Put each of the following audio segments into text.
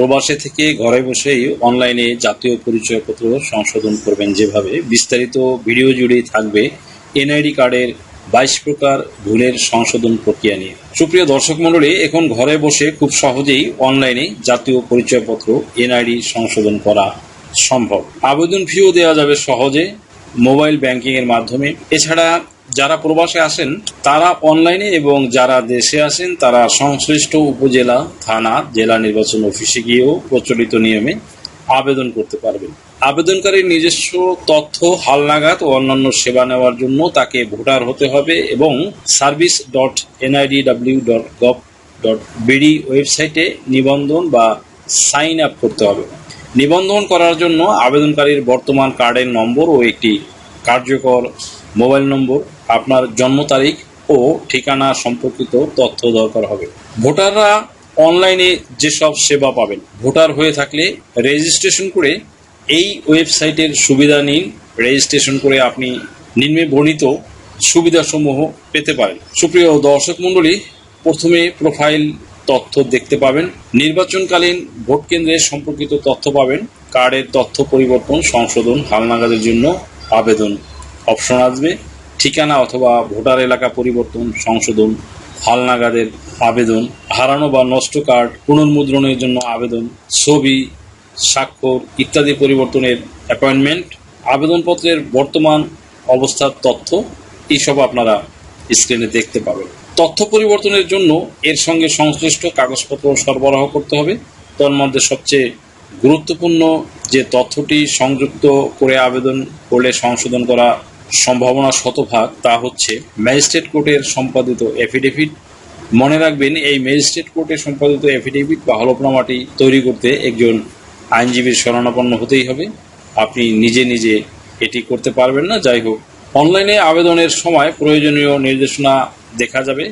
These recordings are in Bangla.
প্রবাসে থেকে ঘরে বসেই অনলাইনে জাতীয় পরিচয়পত্র সংশোধন করবেন যেভাবে। বিস্তারিত ভিডিও জুড়েই থাকবে এনআইডি কার্ডের বাইশ প্রকার ভুলের সংশোধন প্রক্রিয়া নিয়ে। সুপ্রিয় দর্শক মণ্ডলী, এখন ঘরে বসে খুব সহজেই অনলাইনে জাতীয় পরিচয়পত্র এনআইডি সংশোধন করা সম্ভব। আবেদন ফিও দেওয়া যাবে সহজে মোবাইল ব্যাংকিং এর মাধ্যমে। এছাড়া যারা প্রবাসে আসেন, তারা অনলাইনে এবং যারা দেশে আসেন, তারা সংশ্লিষ্ট উপজেলা, থানা, জেলা নির্বাচন অফিসে গিয়েও প্রচলিত নিয়মে আবেদন করতে পারবেন। আবেদনকারীর নিজস্ব তথ্য, হালনাগাদ ও অন্যান্য সেবা নেওয়ার জন্য তাকে ভোটার হতে হবে এবং service dot NIDW dot gov dot BD ওয়েবসাইটে নিবন্ধন বা সাইন আপ করতে হবে। নিবন্ধন করার জন্য আবেদনকারীর বর্তমান কার্ডের নম্বর ও একটি কার্যকর মোবাইল নম্বর আপনার জন্ম তারিখ ও ঠিকানা সম্পর্কিত তথ্য দরকার হবে। ভোটাররা অনলাইনে যেসব সেবা পাবেন, ভোটার হয়ে থাকলে রেজিস্ট্রেশন করে এই ওয়েবসাইটের সুবিধা নিন। রেজিস্ট্রেশন করে আপনি নিম্নে বর্ণিত সুবিধাসমূহ পেতে পারেন। সুপ্রিয় দর্শক মণ্ডলী, প্রথমে প্রোফাইল তথ্য দেখতে পাবেন। নির্বাচনকালীন ভোট কেন্দ্রে সম্পর্কিত তথ্য পাবেন। কার্ডের তথ্য পরিবর্তন, সংশোধন, হালনাগাদের জন্য আবেদন অপশন আসবে। ঠিকানা অথবা ভোটার এলাকা পরিবর্তন, সংশোধন, হালনাগাদের আবেদন, হারানো বা নষ্ট কার্ড, পুনর্মুদ্রণের জন্য আবেদন, ছবি, স্বাক্ষর ইত্যাদি পরিবর্তনের অ্যাপয়েন্টমেন্ট, আবেদনপত্রের বর্তমান অবস্থার তথ্য, এইসব আপনারা স্ক্রিনে দেখতে পাবেন। তথ্য পরিবর্তনের জন্য এর সঙ্গে সংশ্লিষ্ট কাগজপত্র সরবরাহ করতে হবে। তার মধ্যে সবচেয়ে গুরুত্বপূর্ণ যে তথ্যটি সংযুক্ত করে আবেদন করলে সংশোধন করা সম্ভাবনা শতভাগ তা হচ্ছে ম্যাজিস্ট্রেট কোর্টের সম্পাদিত এফিডেভিট। মনে রাখবেন, এই ম্যাজিস্ট্রেট কোর্টে সম্পাদিত এফিডেভিট বা হলফনামাটি তৈরি করতে একজন আইনজীবীর শরণাপন্ন হতেই হবে। আপনি নিজে নিজে এটি করতে পারবেন না। যাই হোক, অনলাইনে আবেদনের সময় প্রয়োজনীয় নির্দেশনা দেখা যাবে।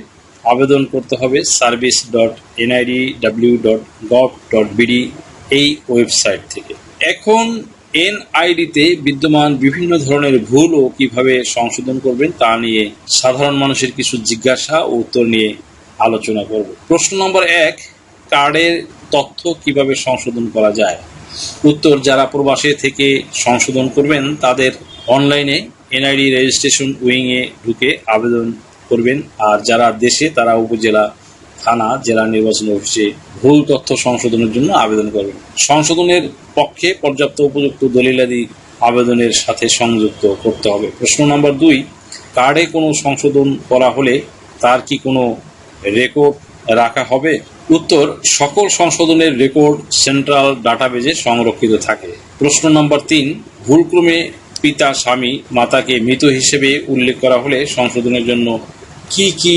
আবেদন করতে হবে service dot NID W dot gov dot BD এই ওয়েবসাইট থেকে। এখন এনআইডিতে বিদ্যমান বিভিন্ন ধরনের ভুল ও কীভাবে সংশোধন করবেন তা নিয়ে সাধারণ মানুষের কিছু জিজ্ঞাসা ও উত্তর নিয়ে আলোচনা করব। প্রশ্ন নম্বর এক, কার্ডের তথ্য কীভাবে সংশোধন করা যায়? উত্তর, যারা প্রবাসে থেকে সংশোধন করবেন, তাদের অনলাইনে এনআইডি রেজিস্ট্রেশন উইংয়ে ঢুকে আবেদন করবেন, আর যারা দেশে, তারা উপজেলা থানা, জেলা নির্বাচন অফিসে ভুল তথ্য সংশোধনের জন্য আবেদন করবেন। সংশোধনের পক্ষে পর্যাপ্ত উপযুক্ত দলিলাদি আবেদনের সাথে সংযুক্ত করতে হবে। প্রশ্ন নম্বর দুই, কার্ডে কোনো সংশোধন করা হলে তার কি কোনো রেকর্ড রাখা হবে? উত্তর, সকল সংশোধনের রেকর্ড সেন্ট্রাল ডাটাবেজে সংরক্ষিত থাকে। প্রশ্ন নম্বর তিন, ভুলক্রমে পিতা, স্বামী, মাতাকে মৃত হিসেবে উল্লেখ করা হলে সংশোধনের জন্য কি কি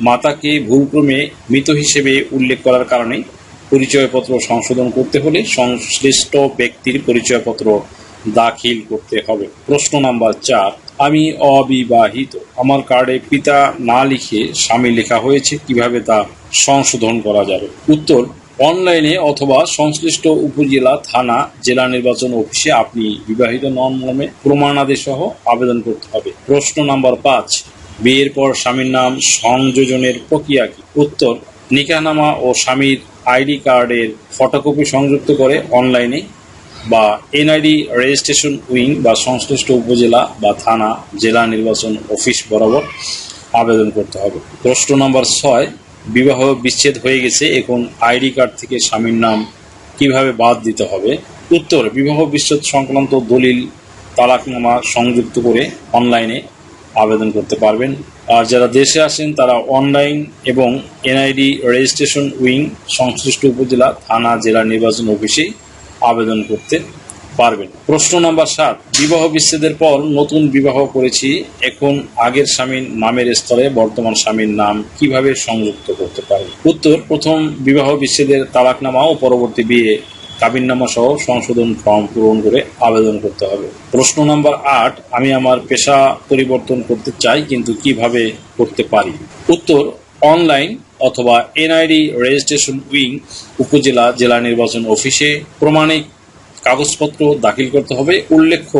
মাতাকে ভুলক্রমে মৃত হিসেবে উল্লেখ করার কারণে পরিচয়পত্র সংশোধন করতে হলে সংশ্লিষ্ট ব্যক্তির পরিচয়পত্র দাখিল করতে হবে। প্রশ্ন নাম্বার চার, আমি অবিবাহিত। আমার কার্ডে পিতা না লিখে স্বামী লেখা হয়েছে, কীভাবে তা সংশোধন করা যাবে? উত্তর, অনলাইনে অথবা সংশ্লিষ্ট উপজেলা, থানা, জেলা নির্বাচন অফিসে আপনি বিবাহিত নন মর্মে প্রমাণাদি সহ আবেদন করতে হবে। প্রশ্ন নাম্বার পাঁচ বিয়ের পর স্বামীর নাম সংযোজনের প্রক্রিয়া কি? উত্তর, নিকাহনামা ও স্বামীর আইডি কার্ডের ফটোকপি সংযুক্ত করে অনলাইনে বা এনআইডি রেজিস্ট্রেশন উইং বা সংশ্লিষ্ট উপজেলা বা থানা, জেলা নির্বাচন অফিস বরাবর আবেদন করতে হবে। প্রশ্ন নম্বর ছয়, বিবাহ বিচ্ছেদ হয়ে গেছে, এখন আইডি কার্ড থেকে স্বামীর নাম কীভাবে বাদ দিতে হবে? উত্তর, বিবাহ বিচ্ছেদ সংক্রান্ত দলিল, তালাকনামা সংযুক্ত করে অনলাইনে আবেদন করতে পারবেন। আর যারা দেশে আসেন, তারা অনলাইন এবং এনআইডি রেজিস্ট্রেশন উইং সংশ্লিষ্ট উপজেলা, থানা, জেলা নির্বাচন অফিসে আবেদন করতে পারবেন। প্রশ্ন নাম্বার সাত, বিবাহ বিচ্ছেদের পর নতুন বিবাহ করেছি, এখন আগের স্বামীর নামের স্তরে বর্তমান স্বামীর নাম কীভাবে সংযুক্ত করতে পারবে উত্তর, প্রথম বিবাহ বিচ্ছেদের তালাকনামা ও পরবর্তী বিয়ে কাবিননামা সহ সংশোধন ফর্ম পূরণ করে আবেদন করতে হবে। প্রশ্ন নাম্বার আট, আমি আমার পেশা পরিবর্তন করতে চাই, কিন্তু কীভাবে করতে পারি? উত্তর, অনলাইন অথবা এনআইডি রেজিস্ট্রেশন উইং উপজেলা জেলা নির্বাচন অফিসে প্রমাণিক কাগজপত্র দাখিল করতে হবে। উল্লেখ্য,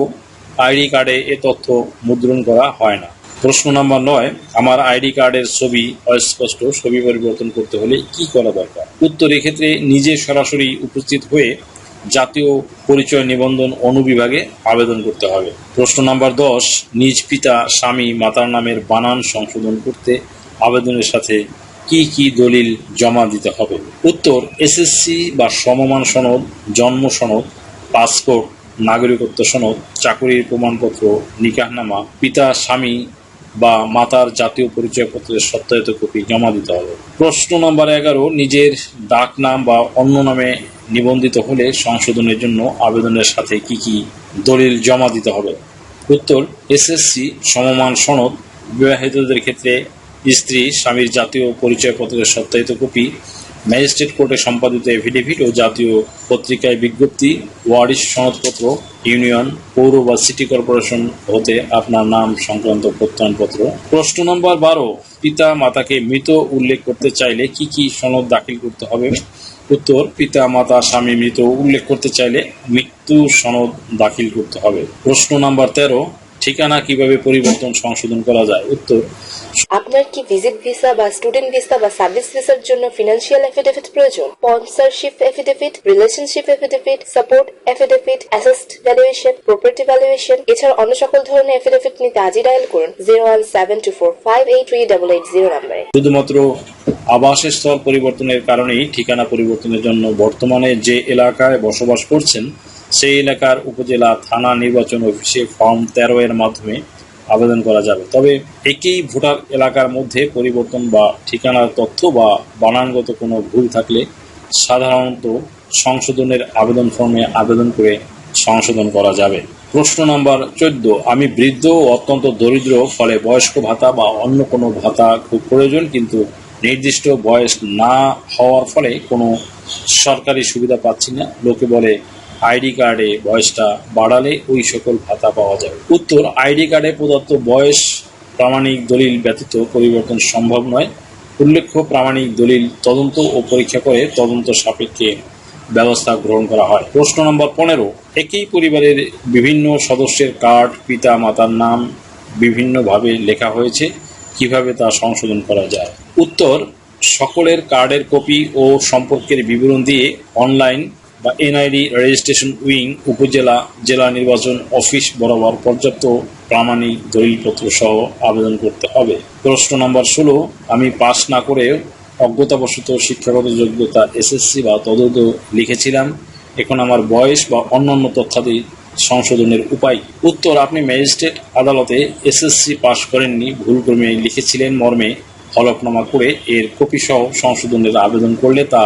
আইডি কার্ডে এ তথ্য মুদ্রণ করা হয় না। প্রশ্ন নাম্বার নয়, আমার আইডি কার্ডের ছবি অস্পষ্ট, ছবি পরিবর্তন করতে হলে কি করা দরকার? উত্তর, এক্ষেত্রে নিজে সরাসরি উপস্থিত হয়ে জাতীয় পরিচয় নিবন্ধন অনুবিভাগে আবেদন করতে হবে। প্রশ্ন নাম্বার দশ, নিজ পিতা, স্বামী, মাতার নামের বানান সংশোধন করতে আবেদনের সাথে কি কি দলিল জমা দিতে হবে? উত্তর, এসএসসি বা সমমান সনদ, জন্ম সনদ, পাসপোর্ট, নাগরিকত্ব সনদ, চাকরির প্রমাণপত্র, নিকাহনামা, পিতা, স্বামী বা মাতার জাতীয় পরিচয়পত্রের সত্যায়িত কপি জমা দিতে হবে। প্রশ্ন নম্বর এগারো, নিজের ডাক নাম বা অন্য নামে নিবন্ধিত হলে সংশোধনের জন্য আবেদনের সাথে কি কি দলিল জমা দিতে হবে? উত্তর, এসএসসি, সমমান সনদ, বিবাহিতদের ক্ষেত্রে স্ত্রী, স্বামীর জাতীয় পরিচয়পত্রের সত্যায়িত কপি ম্যাজিস্ট্রেট কোর্টে সম্পাদিত এফিডেভিট ও জাতীয় পত্রিকায় বিজ্ঞপ্তি, ওয়ারিশ সনদপত্র, ইউনিয়ন, পৌর বা সিটি কর্পোরেশন হতে আপনার নাম সংক্রান্ত প্রত্যয়নপত্র। প্রশ্ন নম্বর বারো পিতা মাতাকে মৃত উল্লেখ করতে চাইলে কি কি সনদ দাখিল করতে হবে? উত্তর পিতা মাতা স্বামী মৃত উল্লেখ করতে চাইলে মৃত্যু সনদ দাখিল করতে হবে। প্রশ্ন নাম্বার তেরো, ঠিকানা কীভাবে পরিবর্তন সংশোধন করা যায়? উত্তর আপনার কি ভিজিট ভিসা বা স্টুডেন্ট ভিসা বা সার্ভিস ভিসার জন্য ফিনান্সিয়াল এফিডেভিট প্রয়োজন? Sponsorship affidavit relationship affidavit support affidavit asset valuation property valuation এছাড়া অন্য সকল ধরনের এফিডেভিট নিতে আজই ডায়াল করুন zero one seven two four five eight three double eight zero নাম্বারে শুধুমাত্র আবাসস্থল পরিবর্তনের কারণেই ঠিকানা পরিবর্তনের জন্য বর্তমানে যে এলাকায় বসবাস করছেন, সেই এলাকার উপজেলা থানা নির্বাচন অফিসে ফর্ম তেরো এর মাধ্যমে আবেদন করা যাবে। তবে একই ভোটার এলাকার মধ্যে পরিবর্তন বা ঠিকানার তথ্য বা বানানগত কোনো ভুল থাকলে সাধারণত সংশোধনের আবেদন ফর্মে আবেদন করে সংশোধন করা যাবে। প্রশ্ন নম্বর চোদ্দ, আমি বৃদ্ধ ও অত্যন্ত দরিদ্র, ফলে বয়স্ক ভাতা বা অন্য কোনো ভাতা খুব প্রয়োজন, কিন্তু নির্দিষ্ট বয়স না হওয়ার ফলে কোনো সরকারি সুবিধা পাচ্ছি না। লোকে বলে আইডি কার্ডে বয়সটা বাড়ালে ওই সকল ভাতা পাওয়া যাবে উত্তর, আইডি কার্ডে প্রদত্ত বয়স প্রামাণিক দলিল ব্যতীত পরিবর্তন সম্ভব নয়। উল্লেখ্য, প্রামাণিক দলিল তদন্ত ও পরীক্ষা করে তদন্ত সাপেক্ষে ব্যবস্থা গ্রহণ করা হয়। প্রশ্ন নম্বর পনেরো, একই পরিবারের বিভিন্ন সদস্যের কার্ড, পিতা, মাতার নাম বিভিন্নভাবে লেখা হয়েছে। কীভাবে তা সংশোধন করা যায়? উত্তর, সকলের কার্ডের কপি ও সম্পর্কের বিবরণ দিয়ে অনলাইন বা এনআইডি রেজিস্ট্রেশন উইং উপজেলা, জেলা নির্বাচন অফিস বরাবর পর্যাপ্ত প্রামাণিক দলিলপত্র সহ আবেদন করতে হবে। প্রশ্ন নম্বর ষোলো, আমি পাস না করে অজ্ঞতাবশত শিক্ষাগত যোগ্যতা এসএসসি বা তদন্ত লিখেছিলাম। এখন আমার বয়স বা অন্যান্য তথ্যাদি সংশোধনের উপায়। উত্তর, আপনি ম্যাজিস্ট্রেট আদালতে এসএসসি পাশ করেননি, ভুলক্রমে লিখেছিলেন মর্মে। হলফনামা করে এর কপি সহ সংশোধনের আবেদন করলে তা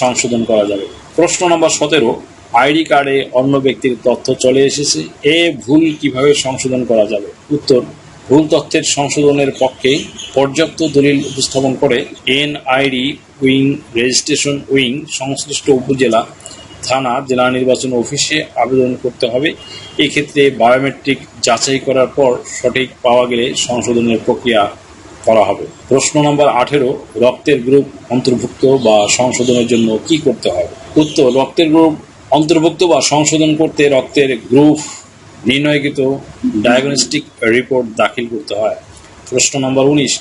সংশোধন করা যাবে। প্রশ্ন নম্বর সতেরো, আইডি কার্ডে অন্য ব্যক্তির তথ্য চলে এসেছে, এ ভুল কীভাবে সংশোধন করা যাবে? উত্তর, ভুল তথ্যের সংশোধনের পক্ষে পর্যাপ্ত দলিল উপস্থাপন করে এনআইডি উইং, রেজিস্ট্রেশন উইং, সংশ্লিষ্ট উপজেলা, থানা, জেলা নির্বাচন অফিসে আবেদন করতে হবে। এক্ষেত্রে বায়োমেট্রিক যাচাই করার পর সঠিক পাওয়া গেলে সংশোধনের প্রক্রিয়া করা হবে। প্রশ্ন নম্বর আঠেরো, রক্তের গ্রুপ অন্তর্ভুক্ত বা সংশোধনের জন্য কি করতে হবে? উত্তর রক্তের গ্রুপ, অন্তর্ভুক্ত বা সংশোধন করতে রক্তের গ্রুপ নির্ণয়কৃত ডায়াগনস্টিক রিপোর্ট দাখিল করতে হয়। প্রশ্ন নম্বর উনিশ,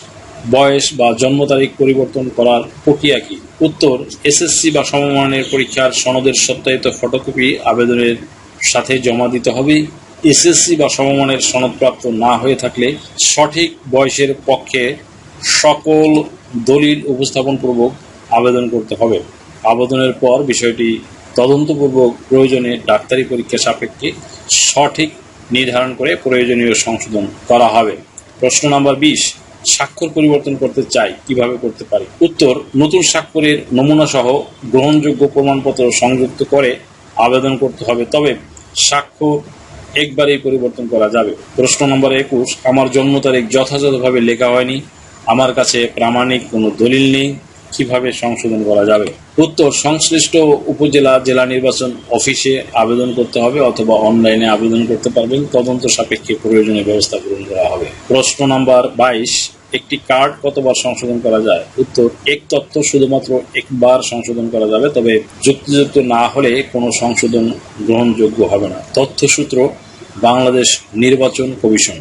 বয়স বা জন্ম তারিখ পরিবর্তন করার প্রক্রিয়া কি? উত্তর, এসএসসি বা সমমানের পরীক্ষার সনদের সত্যায়িত ফটোকপি আবেদনের সাথে জমা দিতে হবে। এসএসসি বা সমমানের সনদপ্রাপ্ত না হয়ে থাকলে সঠিক বয়সের পক্ষে সকল দলিল উপস্থাপনপূর্বক আবেদন করতে হবে। আবেদনের পর বিষয়টি তদন্তপূর্বক প্রয়োজনে ডাক্তারি পরীক্ষা সাপেক্ষে সঠিক নির্ধারণ করে প্রয়োজনীয় সংশোধন করা হবে। প্রশ্ন নাম্বার বিশ, স্বাক্ষর পরিবর্তন করতে চাই, কীভাবে করতে পারি? উত্তর, নতুন স্বাক্ষরের নমুনা সহ গ্রহণযোগ্য প্রমাণপত্র সংযুক্ত করে আবেদন করতে হবে, তবে স্বাক্ষর একবারেই পরিবর্তন করা যাবে। প্রশ্ন নম্বর একুশ, আমার জন্ম তারিখ যথাযথভাবে লেখা হয়নি, আমার কাছে প্রামাণিক কোনো দলিল নেই কীভাবে সংশোধন করা যাবে? উত্তর, সংশ্লিষ্ট উপজেলা জেলা নির্বাচন অফিসে আবেদন করতে হবে অথবা অনলাইনে আবেদন করতে পারবেন। তদন্ত সাপেক্ষে প্রয়োজনীয় ব্যবস্থা গ্রহণ করা হবে। প্রশ্ন নাম্বার বাইশ, একটি কার্ড কতবার সংশোধন করা যায়? উত্তর, এক তথ্য শুধুমাত্র একবার সংশোধন করা যাবে, তবে যুক্তিযুক্ত না হলে কোনো সংশোধন গ্রহণযোগ্য হবে না। তথ্যসূত্র, বাংলাদেশ নির্বাচন কমিশন